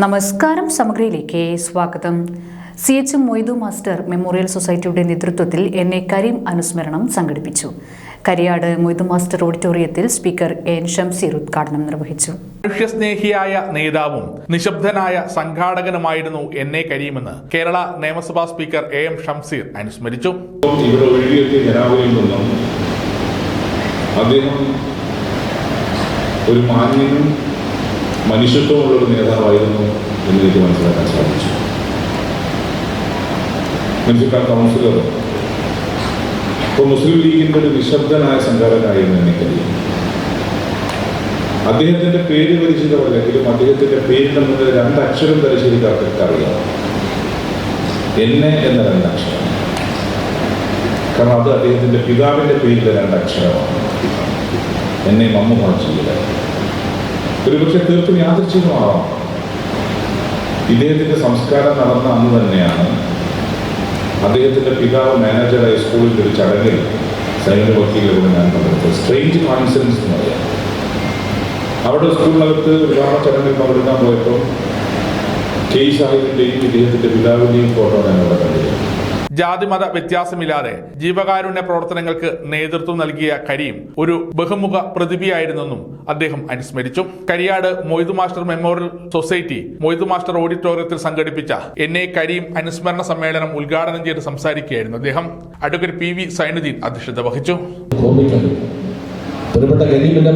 നമസ്കാരം സമഗ്രയിലേക്ക് സ്വാഗതം. C H Moidu master memorial സൊസൈറ്റിയുടെ നേതൃത്വത്തിൽ എൻ എ കരീം അനുസ്മരണം സംഘടിപ്പിച്ചു. കരിയാട് മൊയ്തു മാസ്റ്റർ ഓഡിറ്റോറിയത്തിൽ സ്പീക്കർ എൻ ഷംസീർ ഉദ്ഘാടനം നിർവഹിച്ചു. മനുഷ്യസ്നേഹിയായ നേതാവും നിശബ്ദനായ സംഘാടകനുമായിരുന്നു എൻ എ കരീമെന്ന് കേരള നിയമസഭാ സ്പീക്കർ എ എം ഷംസീർ അനുസ്മരിച്ചു. അദ്ദേഹം ഒരു മാന്യനും മനുഷ്യത്വമുള്ള ഒരു നേതാവായിരുന്നു എന്ന് എനിക്ക് മനസ്സിലാക്കാൻ സാധിച്ചു. Municipal councillor. ഇപ്പോൾ മുസ്ലിം ലീഗിന്റെ ഒരു നിശബ്ദനായ സംഘാടകനായിരുന്നു എനിക്കറിയാം അദ്ദേഹത്തിന്റെ പേര് പരിചിതമല്ലെങ്കിലും അദ്ദേഹത്തിന്റെ പേരിന്റെ മുന്നിൽ രണ്ടക്ഷരം പരിശീലിക്കാത്തവർക്ക് അറിയാം എന്നെ എന്ന രണ്ടക്ഷരം കാരണം അത് അദ്ദേഹത്തിന്റെ പിതാവിന്റെ പേരിലെ രണ്ടക്ഷരമാണ് എന്നെ മമ്മ ചെയ്യില്ല ഒരുപക്ഷെ തീർത്തും യാദൃച്ഛികമാവാം. ഇദ്ദേഹത്തിന്റെ സംസ്കാരം നടന്ന അന്ന് തന്നെയാണ് അദ്ദേഹത്തിന്റെ പിതാവ് മാനേജറായി സ്കൂളിൽ ഒരു ചടങ്ങിൽ സൈനിക വക്കീലിലൂടെ ഞാൻ പങ്കെടുത്തത്. സ്ട്രേഞ്ച് കോൺഫിഡൻസ് എന്ന് പറയാം. അവിടെ സ്കൂളിനകത്ത് വിവാഹ ചടങ്ങിൽ പങ്കെടുക്കാൻ പോയപ്പോൾ കെ സാഹിബിന്റെയും ഇദ്ദേഹത്തിന്റെ പിതാവിന്റെയും ഫോട്ടോ ഞാൻ അവിടെ കണ്ടിരുന്നു. ജാതിമത വ്യത്യാസമില്ലാതെ ജീവകാരുണ്യ പ്രവർത്തനങ്ങൾക്ക് നേതൃത്വം നൽകിയ കരീം ഒരു ബഹുമുഖ പ്രതിഭയായിരുന്നെന്നും അദ്ദേഹം അനുസ്മരിച്ചു. Kariyad Moidu master memorial society Moidu master ഓഡിറ്റോറിയത്തിൽ സംഘടിപ്പിച്ച എൻ എ കരീം അനുസ്മരണ സമ്മേളനം ഉദ്ഘാടനം ചെയ്ത് സംസാരിക്കുകയായിരുന്നു അദ്ദേഹം. അഡ്വക്കേറ്റ് പി വി സൈനുദ്ദീൻ അധ്യക്ഷത വഹിച്ചു. പ്രിയപ്പെട്ട കരീമിന്റെ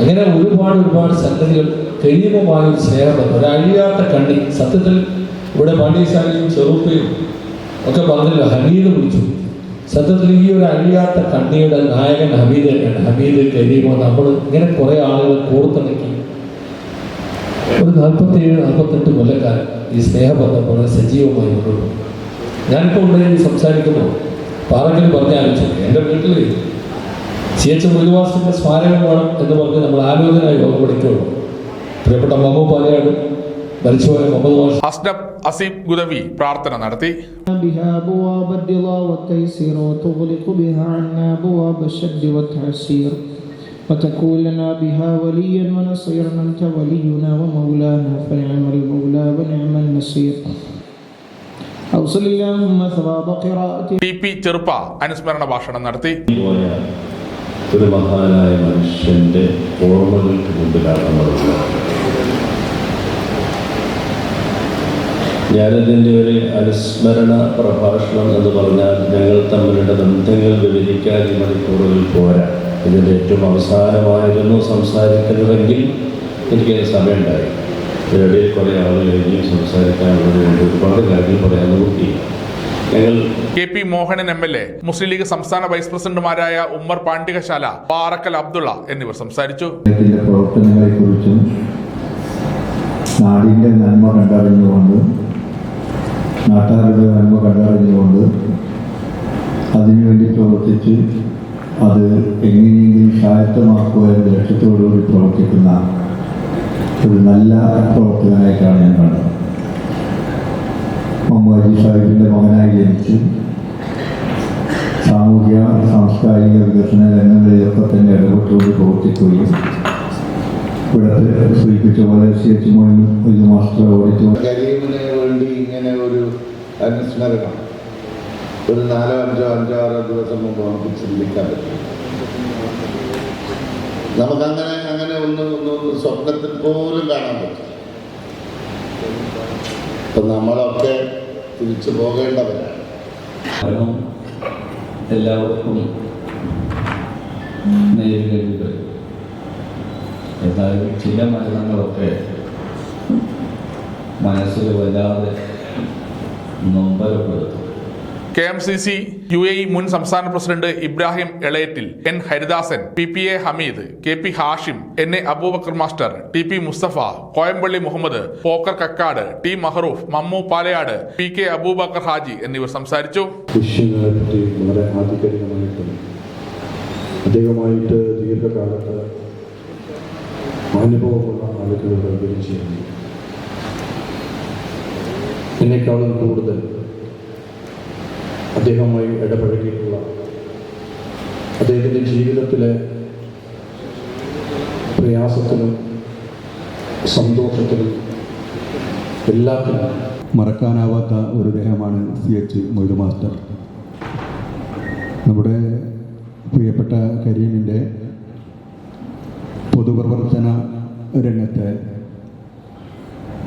അങ്ങനെ ഒരുപാട് ഒരുപാട് സംഗതികൾ കഴിയുമ്പോൾ സ്നേഹബന്ധം ഒരു അഴിയാത്ത കണ്ണി സത്യത്തിൽ ഇവിടെ പാണ്ഡ്യശാലയും ചെറുപ്പയും ഒക്കെ പറഞ്ഞില്ല ഹമീദ് വിളിച്ചു. സത്യത്തിൽ ഈ ഒരു അഴിയാത്ത കണ്ണിയുടെ നായകൻ ഹമീദ് ഹമീദ് കരീമോ നമ്മൾ ഇങ്ങനെ കുറെ ആളുകൾ കോർത്തിണക്കി ഒരു നാൽപ്പത്തിയേഴ് നാൽപ്പത്തെട്ട് കൊല്ലക്കാരൻ ഈ സ്നേഹബന്ധം വളരെ സജീവമായി പോകും. ഞാനിപ്പോൾ ഇവിടെ സംസാരിക്കുമ്പോൾ പാറക്കൽ പറഞ്ഞ ആലോചിച്ചു എന്റെ വീട്ടിൽ സി എച്ച് മുരുവാസിന്റെ സ്മാരകം എന്ന് പറഞ്ഞ് നമ്മൾ ആലോചന യോഗം പ്രിയപ്പെട്ട മമ്മു വാഷ് അസ്നബ് അസീം ഗുദവി പ്രാർത്ഥന നടത്തി بها أبواب الرضا والتيسير وتغلق بها عنا أبواب الشد والتعسير وتكون لنا بها وليا ونصيرا أنت ولينا ومولانا فنعم المولى ونعم النصير أوصل اللهم ثواب قراءة ടി പി ചെറുപ്പ അനുസ്മരണ ഭാഷണം നടത്തി പോയ ഒരു മഹാനായ മനുഷ്യന്റെ ഞാനതിന്റെ ഒരു അനുസ്മരണ പ്രഭാഷണം എന്ന് പറഞ്ഞാൽ ഞങ്ങൾ തമ്മിലുള്ള ബന്ധങ്ങൾ വിവരിക്കാൻ ഈ മണിക്കൂറുകൾ പോരാ. ഇതിന്റെ ഏറ്റവും അവസാനമായിരുന്നു സംസാരിക്കുന്നതെങ്കിൽ എനിക്ക് സമയമുണ്ടായി. ഇതിനിടയിൽ കുറേ ആളുകൾ ഇനിയും സംസാരിക്കാനുള്ളത് കൊണ്ട് ഒരുപാട് കാര്യങ്ങൾ പറയാൻ നോക്കി. ഞങ്ങൾ K P Mohanan M L A Muslim league സംസ്ഥാന വൈസ് പ്രസിഡന്റുമാരായ ഉമ്മർ പാണ്ഡികശാല പാറക്കൽ അബ്ദുള്ള എന്നിവർ സംസാരിച്ചു. പ്രവർത്തനങ്ങളെ പ്രവർത്തനങ്ങളെക്കുറിച്ചും നാടിന്റെ നന്മ കണ്ടറിഞ്ഞുകൊണ്ട് നാട്ടുകാരുടെ നന്മ കണ്ടറിഞ്ഞുകൊണ്ട് അതിനുവേണ്ടി പ്രവർത്തിച്ച് അത് എങ്ങനെയെങ്കിലും സ്വായത്തമാക്കുക എന്ന ലക്ഷ്യത്തോടുകൂടി പ്രവർത്തിക്കുന്ന ഒരു നല്ല പ്രവർത്തകനായിട്ടാണ് ഞാൻ കണ്ടത്. മമ്മൂജി സാഹിബിന്റെ മകനായി ജനിച്ച് സാമൂഹ്യ സാംസ്കാരിക വികസന രംഗങ്ങളിലൊക്കെ തന്നെ ഇടപെട്ടുകൊണ്ട് പ്രവർത്തിക്കുകയും ഇവിടെ സൂചിപ്പിച്ച പോലെ സി മോയിൻ ഒരു മാസ്റ്റർ ഓഡിറ്റോറിയം കരീമിന് വേണ്ടി ഇങ്ങനെ ഒരു അനുസ്മരണം ഒരു നാലോ അഞ്ചോ അഞ്ചോ ആറോ ദിവസം മുമ്പ് നമുക്ക് ചിന്തിക്കാൻ പറ്റും. നമുക്കങ്ങനെ അങ്ങനെ ഒന്ന് ഒന്ന് സ്വപ്നത്തിൽ പോലും കാണാൻ പറ്റും ഇപ്പൊ നമ്മളൊക്കെ തിരിച്ചു പോകേണ്ടവരാണ്. എല്ലാവർക്കും നേരിടേണ്ടി എന്നാൽ ചില മരണങ്ങളൊക്കെ മനസ്സിൽ വല്ലാതെ നൊമ്പരപ്പെടുത്തും. K M C C U A മുൻ സംസ്ഥാന president Ibrahim Elayattil N Haridasan P P A Hameed K P Hashim N A Aboobacker master T P Musthafa Koyampally Muhammad Pokkar Kakkad T Mahroof Mammu Palayad P K Aboobacker Haji എന്നിവർ സംസാരിച്ചു. വിഷയങ്ങളെ വളരെ ആധികാരികമായിട്ട് അദ്ദേഹമായിട്ട് ദീർഘകാലത്ത് അനുഭവമുള്ള ആളുകളോട് വിളിച്ചിരുന്നു എന്നെക്കാളും കൂടുതൽ അദ്ദേഹവുമായി ഇടപഴകിയിട്ടുള്ള അദ്ദേഹത്തിന്റെ ജീവിതത്തിലെ പ്രയാസത്തിനും സന്തോഷത്തിനും എല്ലാത്തിനും മറക്കാനാവാത്ത ഒരു ദേഹമാണ് സി എച്ച് മൊയ്തു മാസ്റ്റർ. നമ്മുടെ പ്രിയപ്പെട്ട കരീമിന്റെ പൊതുപ്രവർത്തന രംഗത്തെ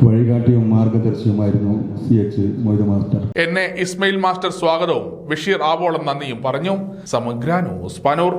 വഴികാട്ടിയും മാർഗദർശിയുമായിരുന്നു സി എച്ച് മൊയ്തു മാസ്റ്റർ. എന്നെ ഇസ്മയിൽ മാസ്റ്റർ സ്വാഗതവും. ബഷീർ ആവോളം നന്ദിയും പറഞ്ഞു. സമഗ്ര ന്യൂസ് പനൂർ.